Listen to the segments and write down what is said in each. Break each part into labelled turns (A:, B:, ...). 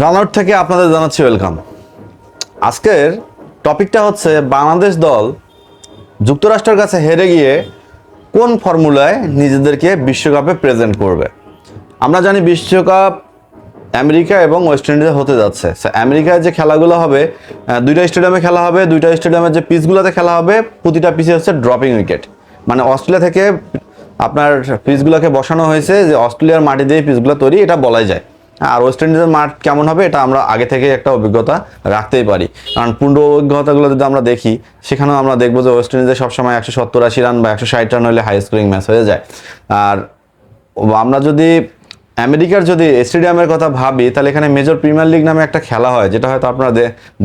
A: Run out থেকে আপনাদের জানাচ্ছি ওয়েলকাম। আজকের টপিকটা হচ্ছে বাংলাদেশ দল যুক্তরাষ্ট্রের কাছে হেরে গিয়ে কোন ফর্মুলায় নিজেদেরকে বিশ্বকাপে প্রেজেন্ট করবে। আমরা জানি বিশ্বকাপ আমেরিকা এবং ওয়েস্ট ইন্ডিজে হতে যাচ্ছে। আমেরিকায় যে খেলাগুলো হবে দুইটা স্টেডিয়ামে খেলা হবে, দুইটা স্টেডিয়ামের যে পিচগুলোতে খেলা হবে, প্রতিটা পিচে হচ্ছে ড্রপিং উইকেট মানে অস্ট্রেলিয়া থেকে আপনার পিচগুলোকে বসানো হয়েছে যে অস্ট্রেলিয়ার মাটি দিয়ে পিচগুলো তৈরি, এটা বলাই যায়। আর ওয়েস্ট ইন্ডিজের মাঠ কেমন হবে এটা আমরা আগে থেকে একটা অভিজ্ঞতা রাখতেই পারি। কারণ পূর্ণ অভিজ্ঞতাগুলো যদি আমরা দেখি, সেখানেও আমরা দেখব যে ওয়েস্ট ইন্ডিজে সবসময় একশো সত্তর আশি রান বা একশো ষাট রান হলে হাই স্কোরিং ম্যাচ হয়ে যায়। আর আমরা যদি আমেরিকার যদি স্টেডিয়ামের কথা ভাবি, তাহলে এখানে মেজর প্রিমিয়ার লিগ নামে একটা খেলা হয়, যেটা হয়তো আপনারা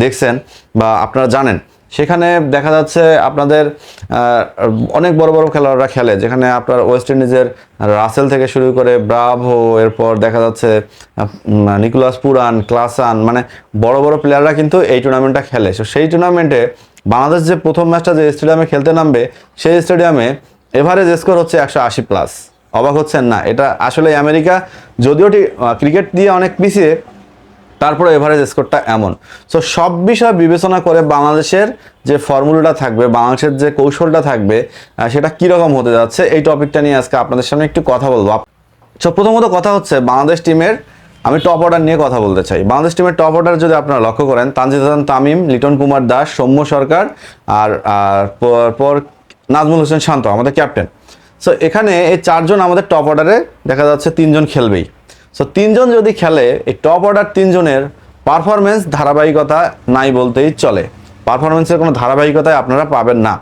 A: দেখছেন বা আপনারা জানেন। সেখানে দেখা যাচ্ছে আপনাদের অনেক বড় বড় খেলোয়াড়রা খেলে, যেখানে আপনার ওয়েস্ট ইন্ডিজের রাসেল থেকে শুরু করে ব্রাভো এরপর দেখা যাচ্ছে নিকোলাস পুরান ক্লাসান মানে বড় বড় প্লেয়াররা কিন্তু এই টুর্নামেন্টটা খেলে। তো সেই টুর্নামেন্টে বাংলাদেশ যে প্রথম ম্যাচটা যে স্টেডিয়ামে খেলতে নামবে, সেই স্টেডিয়ামে এভারেজ স্কোর হচ্ছে একশো আশি প্লাস অবাক হচ্ছেন না? এটা আসলে আমেরিকা, যদিও ক্রিকেট দিয়ে অনেক পিছিয়ে তারপরে এভারেজ স্কোরটা এমন। সো সব বিষয় বিবেচনা করে বাংলাদেশের যে ফর্মুলাটা থাকবে, বাংলাদেশের যে কৌশলটা থাকবে সেটা কীরকম হতে যাচ্ছে, এই টপিকটা নিয়ে আজকে আপনাদের সামনে একটু কথা বলব। সো প্রথমত কথা হচ্ছে, বাংলাদেশ টিমের আমি টপ অর্ডার নিয়ে কথা বলতে চাই। বাংলাদেশ টিমের টপ অর্ডার যদি আপনারা লক্ষ্য করেন, তানজিদ হাসান, তামিম, লিটন কুমার দাস, সৌম্য সরকার আর পর নাজমুল হোসেন শান্ত, আমাদের ক্যাপ্টেন সো এখানে এই চারজন আমাদের টপ অর্ডারে দেখা যাচ্ছে তিনজন খেলবেই। সো তিনজন যদি খেলে, এই টপ অর্ডার তিনজনের পারফরমেন্স ধারাবাহিকতা নাই বলতেই চলে। পারফরমেন্সের কোনো ধারাবাহিকতায় আপনারা পাবেন না।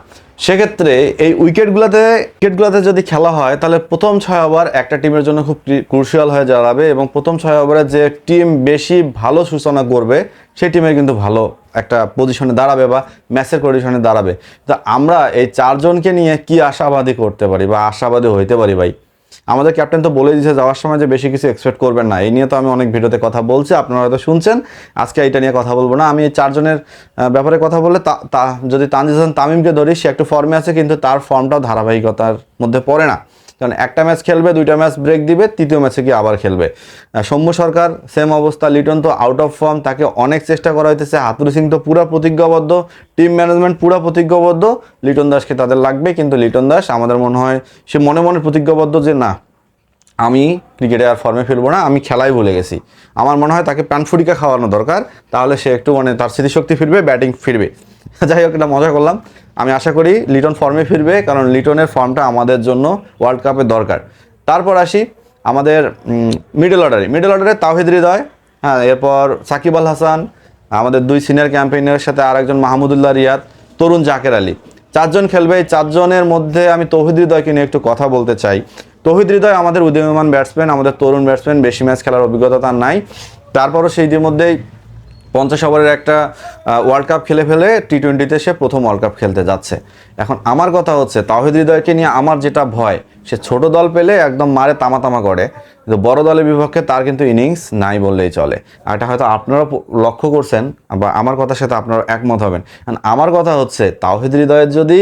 A: সেক্ষেত্রে এই উইকেটগুলোতে উইকেটগুলোতে যদি খেলা হয়, তাহলে প্রথম ছয় ওভার একটা টিমের জন্য খুব ক্রুশিয়াল হয়ে দাঁড়াবে এবং প্রথম ছয় ওভারে যে টিম বেশি ভালো সূচনা করবে, সেই টিমের কিন্তু ভালো একটা পজিশনে দাঁড়াবে বা ম্যাচের কন্ডিশনে দাঁড়াবে। তা আমরা এই চারজনকে নিয়ে কি আশাবাদী করতে পারি বা আশাবাদী হইতে পারি ভাই? আমাদের ক্যাপ্টেন তো বলে দিয়েছে, যাওয়ার সময় যে বেশি কিছু এক্সপেক্ট করবেন না। এই নিয়ে তো আমি অনেক ভিডিওতে কথা বলছি, আপনারা হয়তো শুনছেন। আজকে এটা নিয়ে কথা বলব না। আমি এই চারজনের ব্যাপারে কথা বললে তা- যদি তানজিজান তামিমকে ধরি, সে একটু ফর্মে আছে, কিন্তু তার ফর্মটাও ধারাবাহিকতার মধ্যে পড়ে না। কারণ একটা ম্যাচ খেলবে, দুইটা ম্যাচ ব্রেক দিবে, তৃতীয় ম্যাচে গিয়ে আবার খেলবে। সৌম্য সরকার সেম অবস্থা, লিটন তো আউট অফ ফর্ম তাকে অনেক চেষ্টা করা হইতেছে। হাতুরি সিং তো পুরা প্রতিজ্ঞাবদ্ধ টিম ম্যানেজমেন্ট পুরা প্রতিজ্ঞাবদ্ধ। লিটন দাসকে তাদের লাগবে, কিন্তু লিটন দাস আমাদের মনে হয়, সে মনে মনে প্রতিজ্ঞাবদ্ধ যে, না, আমি ক্রিকেটে আর ফর্মে ফিরবো না, আমি খেলাই ভুলে গেছি। আমার মনে হয় তাকে প্যানফুরিকা খাওয়ানো দরকার, তাহলে সে একটু মানে তার স্মৃতিশক্তি ফিরবে ব্যাটিং ফিরবে। যাই হোক, এটা মজা করলাম। আমি আশা করি লিটন ফর্মে ফিরবে, কারণ লিটনের ফর্মটা আমাদের জন্য ওয়ার্ল্ড কাপের দরকার। তারপর আসি আমাদের মিডল অর্ডারে মিডল অর্ডারে তাওহিদ হৃদয় হ্যাঁ এরপর সাকিব আল হাসান, আমাদের দুই সিনিয়র ক্যাম্পেইনের সাথে আরেকজন মাহমুদুল্লাহ রিয়াদ, তরুণ জাকের আলী। চারজন খেলবে। এই চারজনের মধ্যে আমি তৌহিদ হৃদয়কে নিয়ে একটু কথা বলতে চাই। তৌহিদ হৃদয় আমাদের উদীয়মান ব্যাটসম্যান আমাদের তরুণ ব্যাটসম্যান বেশি ম্যাচ খেলার অভিজ্ঞতা তার নাই। তারপরও সেই মধ্যেই পঞ্চাশ ওভারের একটা ওয়ার্ল্ড কাপ খেলে ফেলে টি টোয়েন্টিতে সে প্রথম ওয়ার্ল্ড কাপ খেলতে যাচ্ছে। এখন আমার কথা হচ্ছে তাহিদ হৃদয়কে নিয়ে আমার যেটা ভয়, সে ছোট দল পেলে একদম মারে তামা তামা করে, কিন্তু বড় দলের বিপক্ষে তার কিন্তু ইনিংস নাই বললেই চলে। আর এটা হয়তো আপনারা লক্ষ্য করছেন, বা আমার কথার সাথে আপনারা একমত হবেন। কারণ আমার কথা হচ্ছে, তাওহিদ হৃদয়ের যদি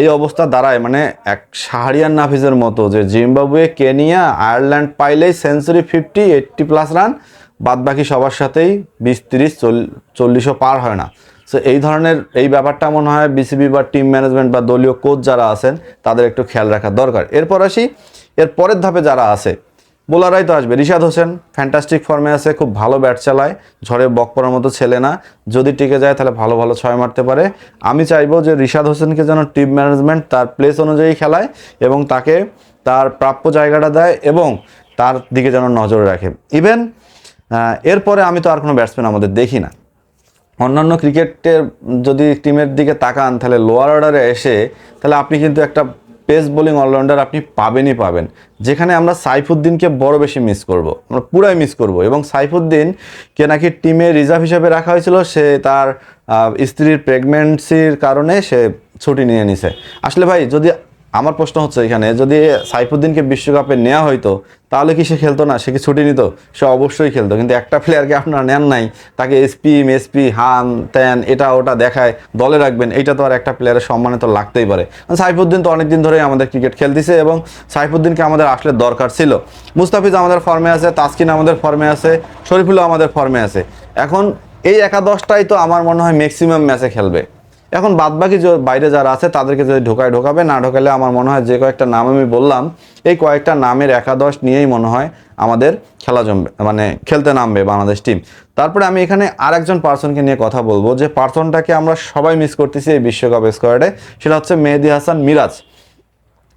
A: এই অবস্থা দাঁড়ায় মানে এক শাহরিয়ান নাফিজের মতো যে জিম্বাবুয়ে, কেনিয়া, আয়ারল্যান্ড পাইলেই century fifty eighty plus run বাদ বাকি সবার সাথেই বিশ, তিরিশ চল্লিশও পার হয় না। সো এই ধরনের, এই ব্যাপারটা মনে হয় বিসিবি বা টিম ম্যানেজমেন্ট বা দলীয় কোচ যারা আছেন, তাদের একটু খেয়াল রাখা দরকার। এরপর আসি, এর পরের ধাপে যারা আছে বোলারাই তো আসবে। রিশাদ হোসেন ফ্যান্টাস্টিক ফর্মে আছে, খুব ভালো ব্যাট চালায়, ঝড়ে বক পড়ার মতো ছেলে না। যদি টিকে যায়, তাহলে ভালো ভালো ছয় মারতে পারে। আমি চাইব যে রিশাদ হোসেনকে যেন টিম ম্যানেজমেন্ট তার প্লেস অনুযায়ী খেলায় এবং তাকে তার প্রাপ্য জায়গাটা দেয় এবং তার দিকে যেন নজর রাখে। ইভেন এরপরে আমি তো আর কোনো ব্যাটসম্যান আমাদের দেখি না। অন্যান্য ক্রিকেটের যদি টিমের দিকে তাকান, তাহলে লোয়ার অর্ডারে এসে, তাহলে আপনি কিন্তু একটা পেস বোলিং অলরাউন্ডার আপনি পাবেনই পাবেন। যেখানে আমরা সাইফুদ্দিনকে বড় বেশি মিস করব, আমরা পুরাই মিস করব। এবং সাইফুদ্দিনকে নাকি টিমে রিজার্ভ হিসাবে রাখা হয়েছিল, সে তার স্ত্রীর প্রেগনেন্সির কারণে সে ছুটি নিয়ে নিছে। আসলে ভাই, যদি আমার প্রশ্ন হচ্ছে এখানে, যদি সাইফুদ্দিনকে বিশ্বকাপে নেওয়া হইতো, তাহলে কি সে খেলতো না? সে কি ছুটি নিত? সে অবশ্যই খেলতো, কিন্তু একটা প্লেয়ারকে আপনারা নেন নাই, তাকে এসপি মেসপি হান ত্যান এটা ওটা দেখায়, দলে রাখবেন এটা তো আর একটা প্লেয়ারের সম্মানে তো লাগতেই পারে। সাইফুদ্দিন তো অনেকদিন ধরেই আমাদের ক্রিকেট খেলতেছে এবং সাইফুদ্দিনকে আমাদের আসলে দরকার ছিল। মুস্তাফিজ আমাদের ফর্মে আছে, তাসকিন আমাদের ফর্মে আছে, শরীফুল্লাহ আমাদের ফর্মে আছে। এখন এই একাদশটাই তো আমার মনে হয় ম্যাক্সিমাম ম্যাচে খেলবে। এখন বাদবাকি যে বাইরে যারা আছে, তাদেরকে যদি ঢোকায় ঢোকাবে, না ঢোকালে আমার মনে হয় যে কয়েকটা নাম আমি বললাম, এই কয়েকটা নামের একাদশ নিয়েই মনে হয় আমাদের খেলা জমবে মানে খেলতে নামবে বাংলাদেশ টিম তারপরে আমি এখানে আরেকজন পার্সনকে নিয়ে কথা বলব, যে পার্সনটাকে আমরা সবাই মিস করতেছি এই বিশ্বকাপ স্কোয়াডে সেটা হচ্ছে মেহেদি হাসান মিরাজ।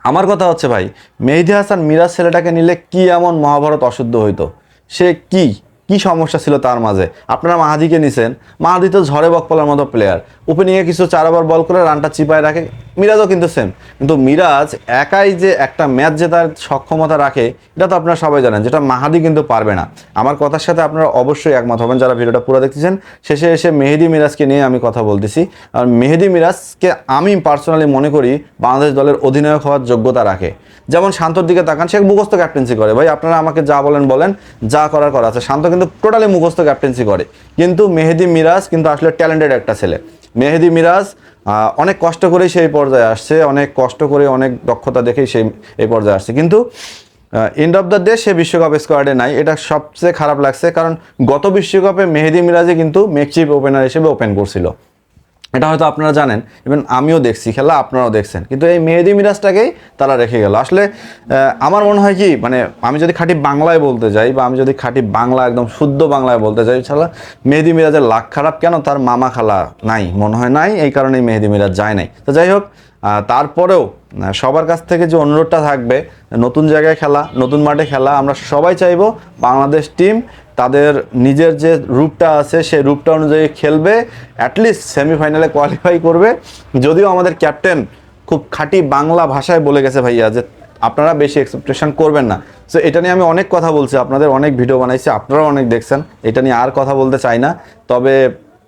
A: আমার কথা হচ্ছে ভাই, মেহেদি হাসান মিরাজ ছেলেটাকে নিলে কি এমন মহাভারত অশুদ্ধ হইতো? সে কি? কি সমস্যা ছিল তার মাঝে? আপনারা মাহাদিকে নিছেন। মাহাদি তো ঝড়ে বকপলার মতো প্লেয়ার ওপেনিংয়ে কিছু চার ওভার বল করে রানটা চিপায় রাখে। মিরাজও কিন্তু সেম কিন্তু মিরাজ একাই যে একটা ম্যাচ জেতার সক্ষমতা রাখে, এটা তো আপনারা সবাই জানেন, যেটা মাহাদি কিন্তু পারবে না। আমার কথার সাথে আপনারা অবশ্যই একমত হবেন যারা ভিডিওটা পুরো দেখতেছেন। শেষে এসে মেহেদি মিরাজকে নিয়ে আমি কথা বলতেছি। আর মেহেদি মিরাজকে আমি পার্সোনালি মনে করি বাংলাদেশ দলের অধিনায়ক হওয়ার যোগ্যতা রাখে। যেমন শান্তর দিকে তাকান, সে মুখস্থ ক্যাপ্টেন্সি করে। ভাই, আপনারা আমাকে যা বলেন বলেন, যা করার করা আছে। শান্ত কিন্তু টোটালি মুখস্থ ক্যাপ্টেন্সি করে। কিন্তু মেহেদি মিরাজ কিন্তু আসলে ট্যালেন্টেড একটা ছেলে। মেহেদি মিরাজ অনেক কষ্ট করেই সেই পর্যায়ে আসছে, অনেক কষ্ট করে অনেক দক্ষতা দেখেই সেই, এই পর্যায়ে আসছে। কিন্তু এন্ড অফ দ্য ডে সে বিশ্বকাপ স্কোয়াডে নাই, এটা সবচেয়ে খারাপ লাগছে। কারণ গত বিশ্বকাপে মেহেদি মিরাজে কিন্তু মেকচিপ ওপেনার হিসেবে ওপেন করছিল। এটা হয়তো আপনারা জানেন ইভেন আমিও দেখছি, খেলা আপনারাও দেখছেন, কিন্তু এই মেহেদি মিরাজটাকেই তারা রেখে গেল। আসলে আমার মনে হয় কি মানে আমি যদি খাঁটি বাংলায় বলতে যাই, বা আমি যদি খাঁটি বাংলা, একদম শুদ্ধ বাংলায় বলতে যাই ছাড়া মেহেদি মিরাজের লাখ খারাপ কেন? তার মামা খালা নাই, মনে হয় নাই, এই কারণেই মেহেদি মিরাজ যায় নাই। তো যাই হোক তারপরেও সবার কাছ থেকে যে অনুরোধটা থাকবে, নতুন জায়গায় খেলা, নতুন মাঠে খেলা, আমরা সবাই চাইব বাংলাদেশ টিম তাদের নিজের যে রূপটা আছে, সেই রূপটা অনুযায়ী খেলবে অ্যাটলিস্ট সেমিফাইনালে কোয়ালিফাই করবে। যদিও আমাদের ক্যাপ্টেন খুব খাঁটি বাংলা ভাষায় বলে গেছে ভাইয়া যে আপনারা বেশি এক্সপেকটেশন করবেন না। সো এটা নিয়ে আমি অনেক কথা বলছি, আপনাদের অনেক ভিডিও বানাইছি, আপনারাও অনেক দেখছেন, এটা নিয়ে আর কথা বলতে চাই না। তবে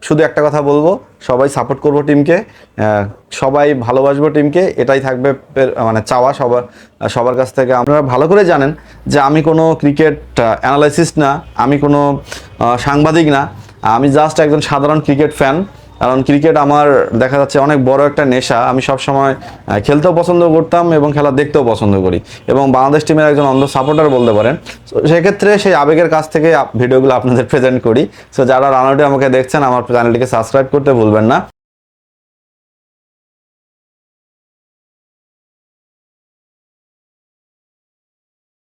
A: শুধু একটা কথা বলব, সবাই সাপোর্ট করব টিমকে সবাই ভালোবাসবো টিমকে এটাই থাকবে মানে চাওয়া সবার সবার কাছ থেকে। আপনারা ভালো করে জানেন যে আমি কোনো ক্রিকেট অ্যানালাইসিস না, আমি কোনো সাংবাদিক না, আমি জাস্ট একজন সাধারণ ক্রিকেট ফ্যান কারণ ক্রিকেট আমার দেখা যাচ্ছে অনেক বড় একটা নেশা। আমি সব সময় খেলতেও পছন্দ করতাম এবং খেলা দেখতেও পছন্দ করি। এবং বাংলাদেশ টিমের একজন অন্ধ সাপোর্টার বলতে পারেন। সেক্ষেত্রে সেই আবেগের কাছ থেকে ভিডিওগুলো আপনাদের প্রেজেন্ট করি। সো যারা রানাউটে আমাকে দেখছেন, আমার চ্যানেলটিকে সাবস্ক্রাইব করতে ভুলবেন না।